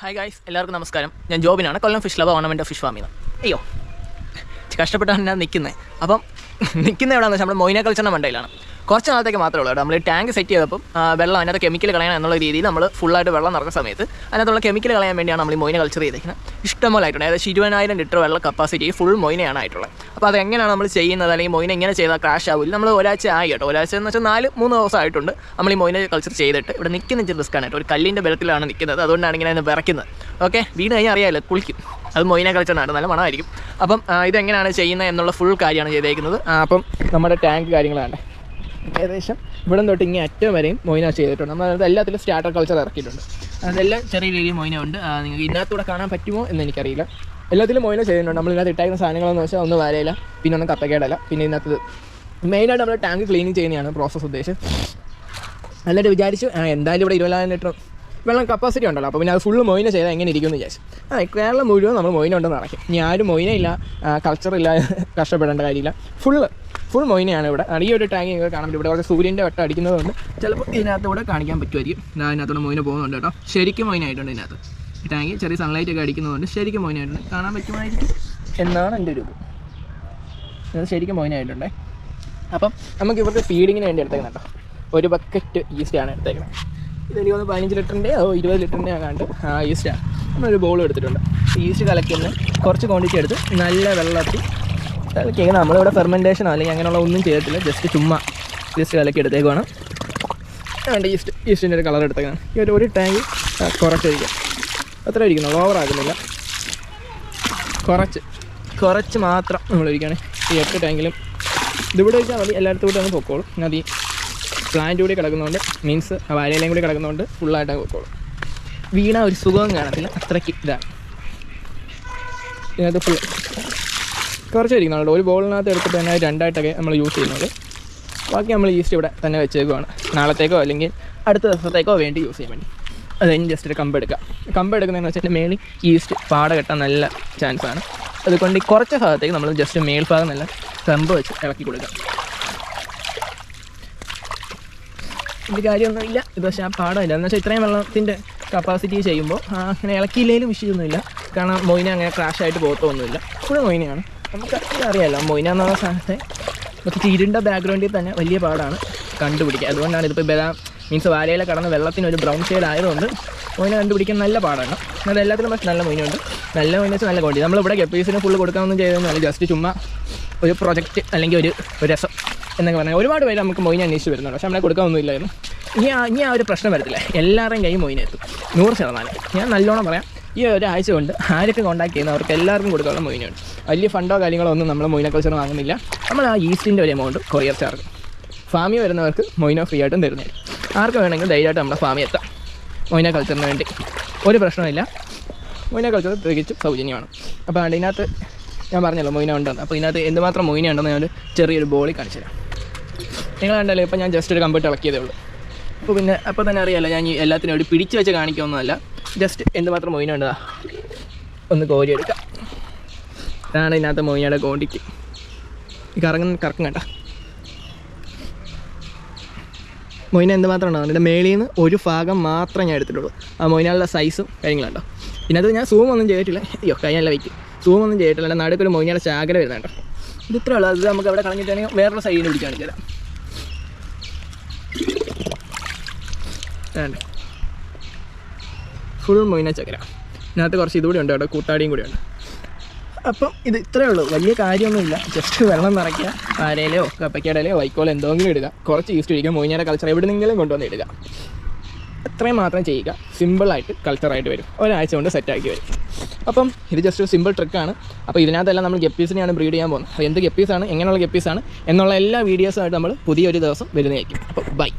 Hi guys എല്ലാവർക്കും നമസ്കാരം. ഞാൻ ജോബിനാണ്. കൊല്ലം ഫിഷ് ലബ് ഓണമെന്റ് ഫിഷ് ഫാമിൽ അയ്യോ കഷ്ടപ്പെട്ടാണ് ഞാൻ നിൽക്കുന്നത്. അപ്പം നിൽക്കുന്ന എവിടെയാണെന്ന് വെച്ചാൽ നമ്മുടെ മൊയിന കൾച്ചറിന്റെ മണ്ടയിലാണ്. കുറച്ച് നാളത്തേക്ക് മാത്രമേ ഉള്ളൂ നമ്മൾ ടാങ്ക് സെറ്റ് ചെയ്തപ്പം വെള്ളം അതിനകത്ത് കെമിക്കൽ കളയണം എന്നുള്ള രീതിയിൽ നമ്മൾ ഫുള്ളായിട്ട് വെള്ളം നിറക്കുന്ന സമയത്ത് അതിനകത്തുള്ള കെമിക്കൽ കളയാൻ വേണ്ടിയാണ് നമ്മൾ ഈ മൊയിനെ കൾച്ചർ ചെയ്തിരിക്കുന്നത് ഇഷ്ടംപോലെ ആയിട്ടുണ്ട്. ഏകദേശം ഇരുപതിനായിരം ലിറ്റർ വെള്ളം കപ്പാസിറ്റി ഫുൾ മൊയിനെയാണ് ആയിട്ടുള്ളത്. അപ്പോൾ അത് എങ്ങനെയാണ് നമ്മൾ ചെയ്യുന്നത്? അല്ലെങ്കിൽ മൊയിനെ എങ്ങനെ ചെയ്താൽ ക്രാഷ് ആവില്ല? നമ്മൾ ഒരാഴ്ച ആയി കേട്ടോ. ഒരാഴ്ച എന്ന് വെച്ചാൽ നാല് മൂന്ന് ദിവസം ആയിട്ടുണ്ട് നമ്മൾ ഈ മൊയിനെ കൾച്ചർ ചെയ്തിട്ട്. ഇവിടെ നിൽക്കുന്ന ഇച്ചിരി റിസ്ക് ആണ് കേട്ടോ. ഒരു കല്ലിന്റെ ബലത്തിലാണ് നിൽക്കുന്നത്. അതുകൊണ്ടാണ് ഇങ്ങനെ അതിന് വിറയ്ക്കുന്നത്. ഓക്കെ വീട് കഴിഞ്ഞാൽ അറിയാമല്ലോ കുളിക്കും. അത് മൊയിനെ കളിച്ചാണ് നല്ല മണമായിരിക്കും. അപ്പം ഇതെങ്ങനെയാണ് ചെയ്യുന്നത് എന്നുള്ള ഫുൾ കാര്യമാണ് ചെയ്തേക്കുന്നത്. അപ്പം നമ്മുടെ ടാങ്ക് കാര്യങ്ങളാണ്. ഏകദേശം ഇവിടെ തൊട്ട് ഇങ്ങനെ അറ്റം വരെയും മൊയ്ന ചെയ്തിട്ടുണ്ട്. നമ്മൾ അതായത് എല്ലാത്തിലും സ്റ്റാർട്ടർ കൾച്ചർ ഇറക്കിയിട്ടുണ്ട്. അതെല്ലാം ചെറിയ രീതിയിൽ മൊയ്ന ഉണ്ട്. നിങ്ങൾക്ക് ഇതിനകത്തൂടെ കാണാൻ പറ്റുമോ എന്ന് എനിക്കറിയില്ല. എല്ലാത്തിലും മൊയ്ന ചെയ്തിട്ടുണ്ട്. നമ്മൾ ഇതിനകത്ത് ഇട്ടായിരുന്ന സാധനങ്ങളെന്ന് വെച്ചാൽ ഒന്ന് വരയില്ല പിന്നെ ഒന്ന് കപ്പക്കേടല്ല പിന്നെ ഇതിനകത്ത് മെയിനായിട്ട് നമ്മൾ ടാങ്ക് ക്ലീനിങ് ചെയ്യുന്നതാണ് പ്രോസസ്സ് ഉദ്ദേശം. എന്നിട്ട് വിചാരിച്ചു എന്തായാലും ഇവിടെ ഇരുപതിനായിരം ലിറ്റർ വെള്ളം കപ്പാസിറ്റി ഉണ്ടല്ലോ. അപ്പോൾ പിന്നെ അത് ഫുള്ള് മൊയ്ന ചെയ്താൽ എങ്ങനെ ഇരിക്കുമെന്ന് വിചാരിച്ചു. ആ കേരളം മുഴുവൻ നമ്മൾ മൊയ്ന ഉണ്ടെന്ന് നടക്കും ഇനി ആരും മൊയിനയില്ല കൾച്ചറില്ല കഷ്ടപ്പെടേണ്ട കാര്യമില്ല. ഫുള്ള് ഫുൾ മൊയിനെയാണ് ഇവിടെ. ഈ ഒരു ടാങ്ക് നിങ്ങൾക്ക് കാണാൻ പറ്റും. ഇവിടെ കുറച്ച് സൂര്യന്റെ വട്ടം അടിക്കുന്നതുകൊണ്ട് ചിലപ്പോൾ ഇതിനകത്തൂടെ കാണിക്കാൻ പറ്റുമായിരിക്കും. ഞാൻ ഇതിനകത്തൂടെ മൊയിനെ പോകുന്നുണ്ട് കേട്ടോ. ശരിക്കും മൊയിനായിട്ടുണ്ട് ഇതിനകത്ത്. ഈ ടാങ്ക് ചെറിയ സൺലൈറ്റ് ഒക്കെ അടിക്കുന്നതുകൊണ്ട് ശരിക്കും മൊയിനായിട്ടുണ്ട്. കാണാൻ പറ്റുമായിരിക്കും എന്നാണ് എന്റെ ഒരു ഇത്. ശരിക്കും മൊയിനായിട്ടുണ്ടേ. അപ്പം നമുക്ക് ഇവർക്ക് ഫീഡിങ്ങിന് വേണ്ടി എടുത്തേക്കുന്നത് കേട്ടോ. ഒരു ബക്കറ്റ് ഈസ്റ്റാണ് എടുത്തേക്കുന്നത് ഇതെനിക്ക് തോന്നുന്നു പതിനഞ്ച് ലിറ്ററിന്റെ അതോ ഇരുപത് ലിറ്ററിന്റെ ആകാണ്ട് ഈസ്റ്റാണ് നമ്മളൊരു ബോൾ എടുത്തിട്ടുണ്ട്. ഈസ്റ്റ് കലക്കുന്ന കുറച്ച് ക്വാണ്ടിറ്റി എടുത്ത് നല്ല വെള്ളത്തിൽ കലക്കി നമ്മളിവിടെ ഫെർമെന്റേഷനോ അല്ലെങ്കിൽ അങ്ങനെയുള്ള ഒന്നും ചെയ്തിട്ടില്ല. ജസ്റ്റ് ചുമ്മാ ജസ്റ്റ് കലക്കി എടുത്തേക്കുവാണ്. വേണ്ട ഈസ്റ്റ് ഈസ്റ്റിന്റെ ഒരു കളർ എടുത്തേക്കാണ് ഈ ഒരു ഒരു ടാങ്ക് കുറച്ചായിരിക്കും അത്ര ഇരിക്കുന്നു ഓവർ ആകുന്നില്ല. കുറച്ച് കുറച്ച് മാത്രം നമ്മൾ ഇരിക്കുകയാണ് ഈ എട്ട് ടാങ്കിലും ഇതിവിടെ വെച്ചാൽ മതി എല്ലായിടത്തും കൂടെ അങ്ങ് പൊക്കോളും. ഈ പ്ലാന്റ് കൂടി കിടക്കുന്നതുകൊണ്ട് മീൻസ് വാഴയിലേയും കൂടി കിടക്കുന്നതുകൊണ്ട് ഫുള്ളായിട്ട് അങ്ങ് പൊക്കോളും. വീണ ഒരു സുഖവും കാണത്തില്ല അത്രയ്ക്ക് ഇതാണ്. ഇതിനകത്ത് ഫുൾ കുറച്ച് ഇരിക്കുന്നുണ്ട് ഒരു ബോളിനകത്ത് എടുത്തിട്ട് തന്നെ രണ്ടായിട്ടൊക്കെ നമ്മൾ യൂസ് ചെയ്യുന്നത്. ബാക്കി നമ്മൾ ഈസ്റ്റ് ഇവിടെ തന്നെ വെച്ചേക്കുവാണ്. നാളത്തേക്കോ അല്ലെങ്കിൽ അടുത്ത ദിവസത്തേക്കോ വേണ്ടി യൂസ് ചെയ്യാൻ വേണ്ടി. അത് കഴിഞ്ഞ് ജസ്റ്റ് ഒരു കമ്പ് എടുക്കുക കമ്പ് എടുക്കുന്നതെന്ന് വെച്ചാൽ മേളിൽ ഈസ്റ്റ് പാട കെട്ടാൻ നല്ല ചാൻസാണ് അതുകൊണ്ട് കുറച്ച് ഭാഗത്തേക്ക് നമ്മൾ ജസ്റ്റ് മേൽഭാഗം നല്ല കമ്പ് വെച്ച് ഇളക്കി കൊടുക്കാം. ഇത് കാര്യമൊന്നുമില്ല. ഇത് പക്ഷേ ആ പാടമില്ല എന്ന് വെച്ചാൽ ഇത്രയും വെള്ളത്തിന്റെ കപ്പാസിറ്റി ചെയ്യുമ്പോൾ അങ്ങനെ ഇളക്കിയില്ലെങ്കിലും വിഷയമൊന്നുമില്ല കാരണം മൊയിനെ അങ്ങനെ ക്രാഷ് ആയിട്ട് പോകത്തൊന്നുമില്ല. ഫുൾ മൊയിനയാണ്. നമുക്ക് അറിയാമല്ലോ മൊയിന എന്ന് പറഞ്ഞ നമുക്ക് ചീരിന്റെ ബാക്ക്ഗ്രൗണ്ടിൽ തന്നെ വലിയ പാടാണ് കണ്ടുപിടിക്കുക അതുകൊണ്ടാണ് ഇതിപ്പോൾ ബദാം മീൻസ് വാലയിലെ കടന്ന് വെള്ളത്തിന് ഒരു ബ്രൗൺ ഷെയ്ഡ് ആയതുകൊണ്ട് മൊയിന കണ്ടുപിടിക്കാൻ നല്ല പാടാണ്. അത് എല്ലാത്തിനും പക്ഷേ നല്ല മൊയിനുണ്ട്. നല്ല മൊയിൻ വെച്ചാൽ നല്ല ക്വാണ്ടിറ്റി നമ്മളിവിടെ ഗപ്പീസിന് ഫുള്ള് കൊടുക്കാമെന്നും ചെയ്തതൊന്നുമല്ല ജസ്റ്റ് ചുമ്മാ ഒരു പ്രൊജക്റ്റ് അല്ലെങ്കിൽ ഒരു രസം എന്നൊക്കെ പറഞ്ഞാൽ ഒരുപാട് പേര് നമുക്ക് മൊയിൻ അന്വേഷിച്ച് വരുന്നുണ്ട്. പക്ഷേ നമ്മളെ കൊടുക്കാനൊന്നുമില്ലായിരുന്നു ഇനി ഇനി ആ ഒരു പ്രശ്നം വരത്തില്ല. എല്ലാവരുടെയും കൈ മൊയിൻ എത്തും. നൂറ് ശതമാനം. ഞാൻ നല്ലോണം പറയാം. ഈ ഒരാഴ്ച കൊണ്ട് ആരൊക്കെ കോൺടാക്ട് ചെയ്യുന്ന അവർക്ക് എല്ലാവർക്കും കൊടുക്കാനുള്ള മൊയിനുണ്ട് വലിയ ഫണ്ടോ കാര്യങ്ങളോ ഒന്നും നമ്മൾ മൊയിന കൾച്ചർ വാങ്ങുന്നില്ല. നമ്മൾ ആ ഈസ്റ്റിന്റെ ഒരു എമൗണ്ട് കൊറിയർ ചാർജ് ഫാമിൽ വരുന്നവർക്ക് മൊയിനോ ഫ്രീ ആയിട്ടും തരുന്നത് ആർക്ക് വേണമെങ്കിലും ധൈര്യമായിട്ട് നമ്മുടെ ഫാമിൽ എത്താം. മൊയിന കൾച്ചറിന് വേണ്ടി. ഒരു പ്രശ്നമില്ല മൊയിന കൾച്ചർ തികച്ചും സൗജന്യമാണ്. അപ്പോൾ അതിനകത്ത് ഞാൻ പറഞ്ഞല്ലോ മൊയിന ഉണ്ടെന്ന്. അപ്പോൾ ഇതിനകത്ത് എന്തുമാത്രം മൊയിന ഉണ്ടെന്ന് ഞാൻ ചെറിയൊരു ബോളി കാണിച്ചു തരാം. നിങ്ങൾ കണ്ടല്ലോ ഇപ്പോൾ ഞാൻ ജസ്റ്റ് ഒരു കമ്പ്യൂട്ടർ ഇളക്കിയതേ ഉള്ളൂ. അപ്പോൾ പിന്നെ അപ്പോൾ തന്നെ അറിയാമല്ലോ ഞാൻ എല്ലാത്തിനും ഒരു പിടിച്ച് വെച്ച് കാണിക്കൊന്നുമല്ല ജസ്റ്റ് എന്തുമാത്രം മൊയിന ഉണ്ടതാ ഒന്ന് കോരി എടുക്കാം. ഇതാണ് ഇതിനകത്ത് മൊയിനയുടെ ക്വാണ്ടിറ്റി ഈ കറങ്ങുന്ന കറക്കം കണ്ട? മൊയിന എന്തുമാത്രം ഉണ്ടാവും അതിന്റെ മേളിൽ നിന്ന് ഒരു ഭാഗം മാത്രമേ ഞാൻ എടുത്തിട്ടുള്ളൂ. ആ മൊയിനാളുടെ സൈസും കാര്യങ്ങളുണ്ടോ അത് ഞാൻ സൂം ഒന്നും ചെയ്തിട്ടില്ല. അയ്യോ കഴിഞ്ഞല്ല വയ്ക്കും സൂം ഒന്നും ചെയ്തിട്ടില്ല. നടുക്കൊരു മൊയിനാളുടെ ചാകര വരുന്നുണ്ടോ ഇത് ഇത്രേ ഉള്ളൂ. അത് നമുക്ക് അവിടെ കളഞ്ഞിട്ടാണെങ്കിൽ വേറൊരു സൈഡിൽ കാണിച്ചു തരാം ഫുൾ മൊയിന ചക്കര ഇതിനകത്ത് കുറച്ച് ഇതുകൂടി ഉണ്ട് കേട്ടോ. കൂട്ടാടിയും കൂടി ഉണ്ട്. അപ്പം ഇത് ഇത്രയേ ഉള്ളൂ. വലിയ കാര്യമൊന്നുമില്ല. ജസ്റ്റ് വെള്ളം നിറയ്ക്കുക. ആരയിലോ കപ്പയ്ക്കടയിലോ വൈക്കോലോ എന്തെങ്കിലും ഇടുക. കുറച്ച് ഈസ്റ്റ് ഒഴിക്കുക. മൊയിനയുടെ കൾച്ചർ എവിടെന്നെങ്കിലും കൊണ്ടുവന്ന് ഇടുക. അത്രയും മാത്രം ചെയ്യുക. സിമ്പിളായിട്ട് കൾച്ചറായിട്ട് വരും. ഒരാഴ്ച കൊണ്ട് സെറ്റാക്കി വരും. അപ്പം ഇത് ജസ്റ്റ് ഒരു സിമ്പിൾ ട്രിക്കാണ് അപ്പോൾ ഇതിനകത്തെല്ലാം നമ്മൾ ഗപ്പീസിനെയാണ് ബ്രീഡ് ചെയ്യാൻ പോകുന്നത്. അപ്പോൾ എന്ത് ഗപ്പീസാണ് എങ്ങനെയുള്ള ഗപ്പീസാണ് എന്നുള്ള എല്ലാ വീഡിയോസുമായിട്ട് നമ്മൾ പുതിയൊരു ദിവസം വരുന്നതായിരിക്കും. അപ്പോൾ ബൈ